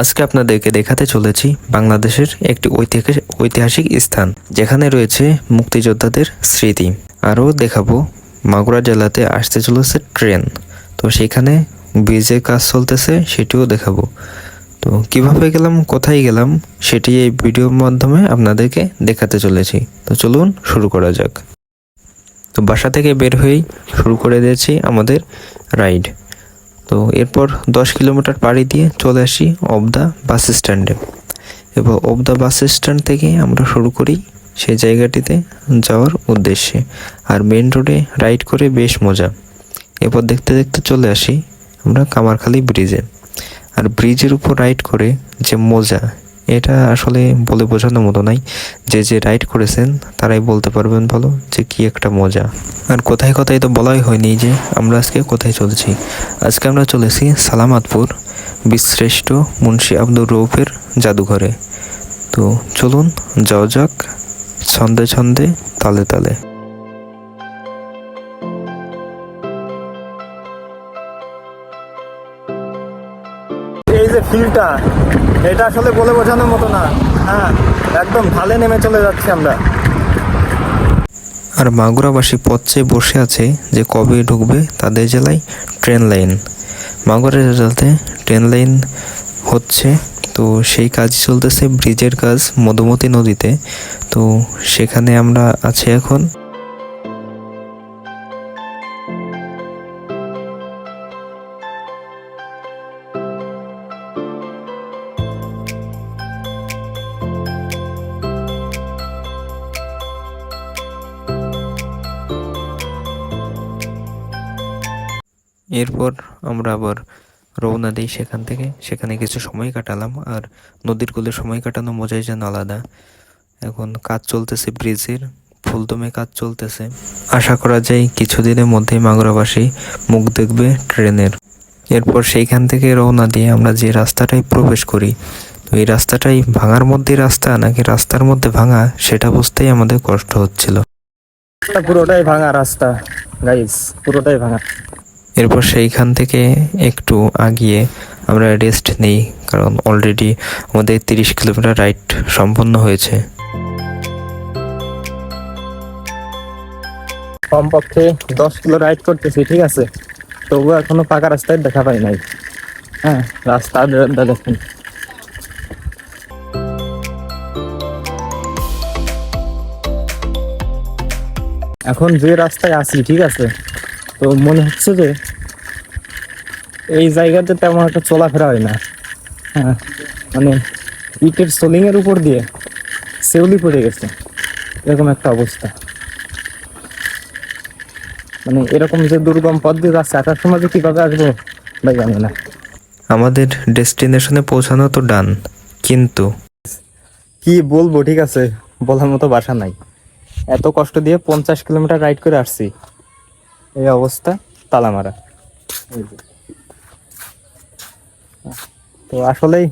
আজকে আপনাদেরকে দেখাতে চলেছি বাংলাদেশের একটি ঐতিহাসিক স্থান, যেখানে রয়েছে মুক্তিযোদ্ধাদের স্মৃতি। আরও দেখাবো, মাগুরা জেলাতে আসতে চলেছে ট্রেন। তো সেখানে ব্রিজের কাজ চলতেছে, সেটিও দেখাবো। তো কীভাবে গেলাম, কোথায় গেলাম, সেটি এই ভিডিওর মাধ্যমে আপনাদেরকে দেখাতে চলেছি। তো চলুন শুরু করা যাক। তো বাসা থেকে বের হয়েই শুরু করে দিয়েছি আমাদের রাইড। তো এরপর দশ কিলোমিটার পাড়ি দিয়ে চলে আসি অবদা বাস স্ট্যান্ডে। এবং অবদা বাস স্ট্যান্ড থেকে আমরা শুরু করি সেই জায়গাটিতে যাওয়ার উদ্দেশ্যে। আর মেন রোডে রাইড করে বেশ মজা। এরপর দেখতে দেখতে চলে আসি আমরা কামারখালি ব্রিজে আর ব্রিজের উপর রাইড করে যে মজা এটা আসলে বলে বোঝানোর মতো নাই। যে যে রাইড করেছেন, তারাই বলতে পারবেন ভালো যে, কি একটা মজা। আর কোথায় কোথায় তো বলাই হয়নি যে, আমরা আজকে কোথায় চলেছি। আজকে আমরা চলেছি সালামাতপুর বিশ্রেষ্ঠ মুন্সি আব্দুর রৌফের জাদুঘরে। তো চলুন, যাওয়া যাক, ছন্দে ছন্দে, তালে তালে। যে ফিলটা, এটা আসলে বলে বোঝানোর মতো না। হ্যাঁ একদম ঢালে নেমে চলে যাচ্ছি আমরা। আর মাগুরাবাসী পথ চেয়ে বসে আছে যে কবে ঢুকবে তাদের জেলায় ট্রেন লাইন। মাগুরা জেলাতে ট্রেন লাইন হচ্ছে, তো সেই কাজ চলতেছে ব্রিজের কাজ মধুমতি নদীতে। তো সেখানে আমরা আছি এখন। এরপর আমরা আবার রওনা দিই সেখান থেকে। সেখানে কিছু সময় কাটালাম আর নদীর কূলে সময় কাটানো মজাই যেন আলাদা। এখন কাজ চলতেছে ব্রিজের, ফুলদমে কাজ চলতেছে। আশা করা যায় কিছুদিনের মধ্যেই মাগুরাবাসী মুখ দেখবে ট্রেনের। এরপর সেইখান থেকে রওনা দিয়ে আমরা যে রাস্তাটায় প্রবেশ করি, তো এই রাস্তাটাই ভাঙার মধ্যে রাস্তা নাকি রাস্তার মধ্যে ভাঙা, সেটা বুঝতেই আমাদের কষ্ট হচ্ছিল। পুরোটাই ভাঙা রাস্তা গাইস পুরোটাই ভাঙা। এরপর সেইখান থেকে একটু আগিয়ে আমরা রেস্ট নেই, কারণ অলরেডি আমাদের তিরিশ কিলোমিটার রাইড সম্পন্ন হয়েছে। কমপক্ষে দশ কিলো রাইড করতেছি, ঠিক আছে? তবুও এখনও পাকা রাস্তায় দেখা পাই নাই। হ্যাঁ রাস্তা দেখুন। এখন যে রাস্তায় আছি, ঠিক আছে? তো মনে হচ্ছে যে এই জায়গাতে তেমন একটা চলাফেরা হয় না। হ্যাঁ মানে ইটের সোলিং এর উপর দিয়ে সেউলি পড়ে গেছে। এরকম একটা অবস্থা। মানে এরকম যে দুর্গম পথ দিয়ে যাচ্ছে আসার সময় যে কীভাবে আসব ভাই জানি না। আমাদের ডেস্টিনেশনে পৌঁছানো তো ডান কিন্তু কি বলব ঠিক আছে বলার মতো বাসা নাই। এত কষ্ট দিয়ে পঞ্চাশ কিলোমিটার রাইড করে আসছি। এই অবস্থা তালামারা এই যে। তো আসলেই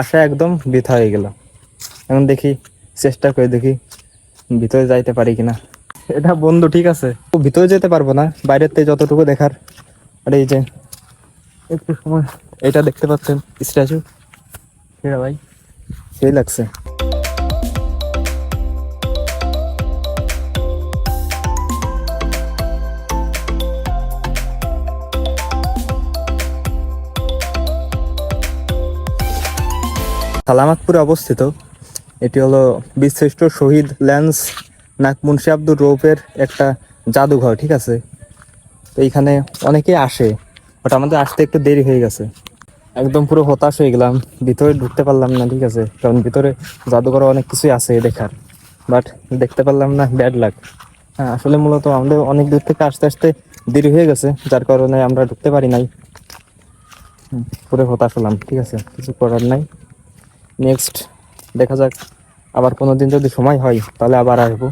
আশা একদম বৃথা হয়ে গেল। এখন দেখি, চেষ্টা করে দেখি ভিতরে যাইতে পারি কিনা। এটা বন্ধু, ঠিক আছে? ভিতরে যেতে পারব না, বাইরের থেকে যতটুকু দেখার। আর এই যে, একটু সময়, এটা দেখতে পাচ্ছেন স্ট্যাচু। সেটা ভাই? সেই লাগছে। সালামাতপুরে অবস্থিত। এটি হলো বিশ্রেষ্ঠ শহীদ ল্যান্স নাক মুন্সি আব্দুর রৌফের একটা জাদুঘর, ঠিক আছে? তো এইখানে অনেকে আসে বাট আমাদের আসতে একটু দেরি হয়ে গেছে। একদম পুরো হতাশ হয়ে গেলাম, ভিতরে ঢুকতে পারলাম না, ঠিক আছে? কারণ ভিতরে জাদুঘরে অনেক কিছুই আছে দেখার বাট দেখতে পারলাম না ব্যাড লাগ হ্যাঁ আসলে মূলত আমাদের অনেক দূর থেকে আসতে আসতে দেরি হয়ে গেছে, যার কারণে আমরা ঢুকতে পারি নাই। পুরো হতাশ হলাম, ঠিক আছে? কিছু করার নাই। নেক্সট দেখা যাক। আবার কোনো দিন যদি সময় হয়, তাহলে আবার আসব।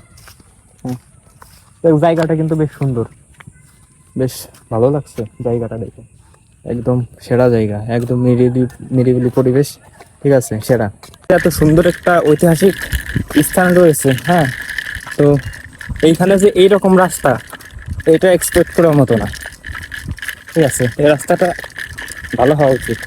জায়গাটা কিন্তু বেশ সুন্দর। বেশ ভালো লাগছে জায়গাটা দেখে। একদম সেরা জায়গা, একদম নিরিবিলি নিরিবিলি পরিবেশ। ঠিক আছে, সেরা। এত সুন্দর একটা ঐতিহাসিক স্থান রয়েছে হ্যাঁ? তো এইখানে যে এইরকম রাস্তা, এটা এক্সপেক্ট করার মতো না। ঠিক আছে, এই রাস্তাটা ভালো হওয়া উচিত।